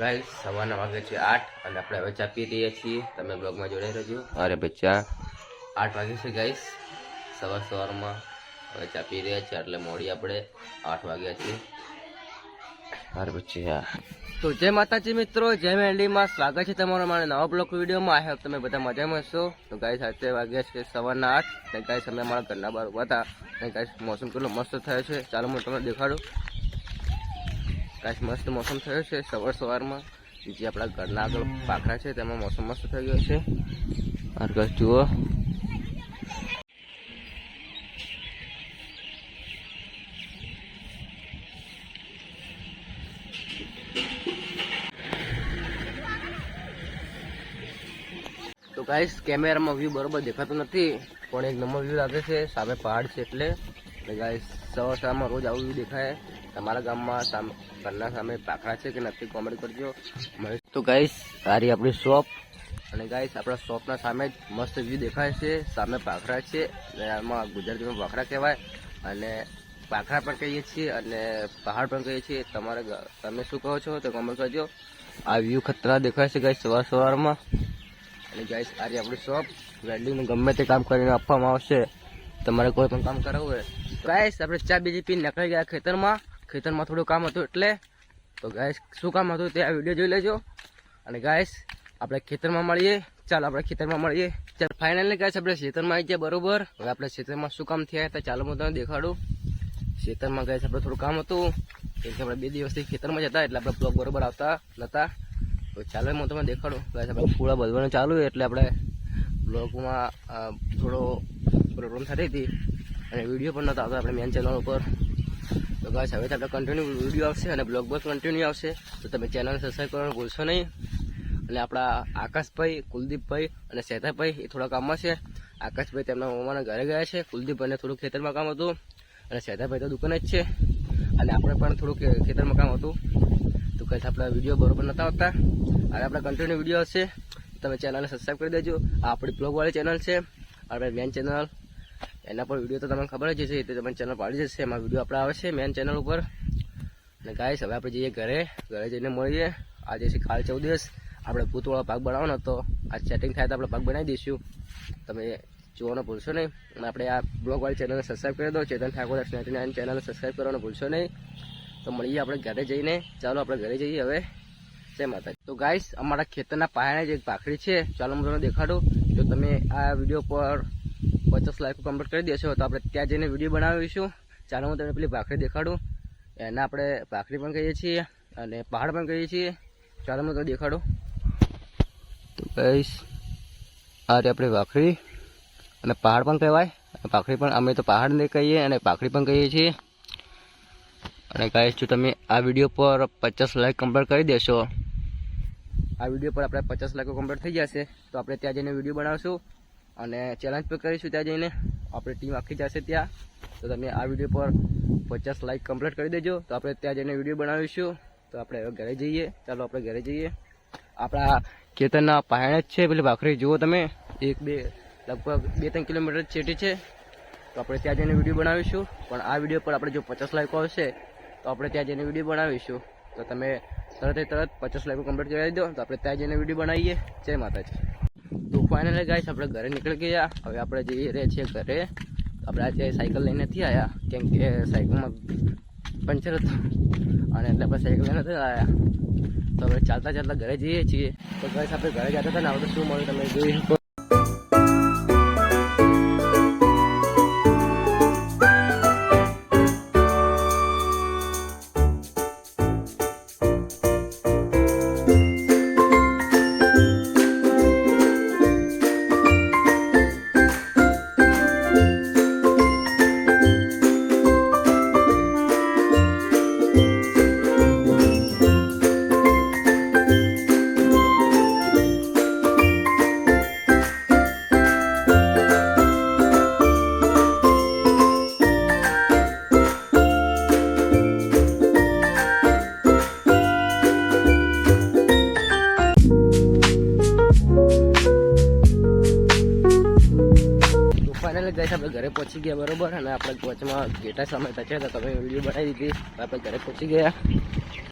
Guys સવારના વાગે છે આઠ અને આપણે હવે ચા પી રહ્યા છીએ. તમે બ્લોગમાં જોડાઈ રહેજો. અરે ભાઈ ચા આઠ વાગે છે ગાઈસ. સવાર સવારમાં હવે ચા પી રહ્યા છીએ એટલે મોડી આપણે આઠ વાગ્યા છીએ. અરે પછી હા તો જય માતાજી મિત્રો જય મેરડીમાં સ્વાગત છે તમારો મારા નવા બ્લોક વિડીયોમાં. આઈ હોપ તમે બધા મજામાં છો તો ગાઈસ અત્યારે વાગ્યા છે સવારના આઠ. ને ગાઈસ અમે અમારા ઘરના બહાર ઊભા હતા. ને ગાઈસ મોસમ કેટલો મસ્ત થયો છે. ચાલો હું તમને દેખાડું. કાંઈક મસ્ત મોસમ થયો છે સવાર સવારમાં. જે આપણા ઘરના આગળ પાખરા છે, તેમાં મોસમ મસ્ત થઈ ગયો છે. આકાશ જુઓ. તો ગાઈસ કેમેરામાં વ્યૂ બરોબર દેખાતો નથી, પણ એક નંબર વ્યૂ લાગે છે, સામે પહાડ છે એટલે. ગાઈસ સવાર સવારમાં રોજ આવું વ્યૂ દેખાય. તમારા ગામમાં સામે ઘરના સામે પાખરા છે કે નથી કોમેન્ટ કરજો. તો ગાઈસ સારી આપણી શોપ અને ગાઈસ આપણા શોપના સામે જ મસ્ત વ્યૂ દેખાય છે. સામે પાખરા છે. આમાં ગુજરાતીમાં પાખરા કહેવાય. અને પાખરા પણ કહીએ છીએ અને પહાડ પણ કહીએ છીએ. તમારે તમે શું કહો છો તો કોમેન્ટ કરજો. આ વ્યૂ ખતરા દેખાય છે ગાઈસ સવાર સવારમાં. અને ગાઈસ આજે આપણી શોપ વેલ્ડિંગનું ગમે તે કામ કરીને આપવામાં આવશે. તમારે કોઈ પણ કામ કરાવવું હોય ગાઈસ આપણે ચા બીજી પી નીકળી ગયા ખેતરમાં. ખેતરમાં થોડું કામ હતું એટલે તો ગાઈસ શું કામ હતું તે આ વીડિયો જોઈ લેજો. અને ગાઈસ આપણે ખેતરમાં મળીએ. ચાલો, આપણે ખેતરમાં મળીએ. ચાલ ફાઇનલી ગાઈસ આપણે ખેતરમાં આવી ગયા, બરોબર? હવે આપણે ખેતરમાં શું કામ થયા હતા ચાલો હું તમને દેખાડું. ખેતરમાં ગાઈસ આપણે થોડું કામ હતું. કે આપણે બે દિવસથી ખેતરમાં જતા એટલે આપણે બ્લોગ બરોબર આવતા નહોતા તો ચાલો હું તમને દેખાડું. ગાઈસ આપણે ફૂળા બધવાનું ચાલુ એટલે આપણે બ્લોગમાં થોડો પ્રોબ્લેમ થતી હતી. અને વીડિયો પણ નહોતા આવતા, આપણે મેન ચેનલ ઉપર. ગાઈસ, હવે આપણે કન્ટિન્યુ વીડિયો આવશે અને બ્લોગ બસ કન્ટિન્યુ આવશે. તો તમે ચેનલ સબસ્ક્રાઈબ કરવાનું ભૂલશો નહીં. અને આપણા આકાશભાઈ, કુલદીપભાઈ અને શેતાભાઈ, એ થોડા કામમાં છે. આકાશભાઈ તેમના મામાના ઘરે ગયા છે. કુલદીપભાઈને થોડું ખેતરમાં કામ હતું. અને શેતાભાઈ તો દુકાને જ છે. અને આપણે પણ થોડું ખેતરમાં કામ હતું. તો કંઈ આપણા વીડિયો બરોબર નતા આવતા. અને આપણા કન્ટિન્યુ વીડિયો હશે તમે ચેનલને સબસ્ક્રાઈબ કરી દેજો. આ આપણી બ્લોગવાળી ચેનલ છે. આપણે મેન ચેનલ એના પર વીડિયો તો તમને ખબર જ હશે, એ તો તમે ચેનલ પાડી જશે એમાં વીડિયો આપણે આવે છે મેન ચેનલ ઉપર. અને ગાઈસ હવે આપણે જઈએ ઘરે. ઘરે જઈને મળીએ. આજે છે કાલ ચૌદ દિવસ. આપણે ભૂતવાળો પાક બનાવવાનો હતો. આ સેટિંગ થાય તો આપણે પાક બનાવી દઈશું. તમે જોવાનું ભૂલશો નહીં. અને આપણે આ બ્લોગવાળી ચેનલને સબસ્ક્રાઈબ કરી દો. Chetan Thakor X ninety nine ચેનલને સબસ્ક્રાઈબ કરવાનું ભૂલશો નહીં. તો મળીએ આપણે ઘરે જઈને. ચાલો આપણે ઘરે જઈએ હવે. જય માતાજી. તો ગાઈસ અમારા ખેતરના પાયાને જે એક ભાખરી છે, ચાલો હું તમને દેખાડું. જો તમે આ વીડિયો પર પચાસ લાખ કમ્પ્લીટ કરી દેશો તો આપણે ત્યાં જઈને વીડિયો બનાવીશું. ચાલો, હું તમને પેલી ભાખરી દેખાડું. એને આપણે ભાખરી પણ કહીએ છીએ અને પહાડ પણ કહીએ છીએ. ચાલો, હું તમને દેખાડું. તો કહીશ આ રીતે આપણી ભાખરી. અને પહાડ પણ કહેવાય. ભાખરી પણ અમે તો પહાડને કહીએ અને ભાખરી પણ કહીએ છીએ. અને કહીશ જો તમે આ વીડિયો પર પચાસ લાખ કમ્પ્લીટ કરી દેશો. આ વીડિયો પર આપણે પચાસ લાખો કમ્પ્લીટ થઈ જશે. તો આપણે ત્યાં જઈને વીડિયો બનાવશું. અને ચેલેન્જ પણ કરીશું ત્યાં જઈને. આપણી ટીમ આખી જશે ત્યાં. તો તમે આ વીડિયો પર પચાસ લાઇક કમ્પ્લીટ કરી દેજો. તો આપણે ત્યાં જઈને વીડિયો બનાવીશું. તો આપણે હવે ઘરે જઈએ. ચાલો આપણે ઘરે જઈએ. આપણા ખેતરના પાયણ જ છે. પેલી ભાખરી જુઓ તમે. એક, બે, લગભગ બે, ત્રણ કિલોમીટર છેટી છે. તો આપણે ત્યાં જઈને વીડિયો બનાવીશું. પણ આ વીડિયો પર આપણે જો પચાસ લાઇકો આવશે, તો આપણે ત્યાં જઈને વીડિયો બનાવીશું. તો તમે તરત તરત પચાસ લાઈકો કમ્પ્લીટ કરી દો. તો આપણે ત્યાં જઈને વીડિયો બનાવીએ. જય માતાજી. તો ફાઇનલ ગાઈશ આપણે ઘરે નીકળી ગયા. હવે આપણે જઈએ રહ્યા છીએ ઘરે આપણે આજે સાયકલ લઈને નથી આવ્યા કેમ કે સાયકલમાં પંચર હતું. અને એટલે આપણે સાયકલ લઈને નથી આવ્યા તો હવે ચાલતા ચાલતા ઘરે જઈએ છીએ. તો ગાઈશ આપણે ઘરે જતા હતા ને આપણે શું મળ્યું તમે જોઈ શકો. તો ફાઇનલી ગઈ આપણે ઘરે પહોંચી ગયા, બરોબર? અને આપણે કોચમાં ઘેટા સમય થયા હતા તમે વીડિયો બનાવી દીધી. આપણે ઘરે પહોંચી ગયા.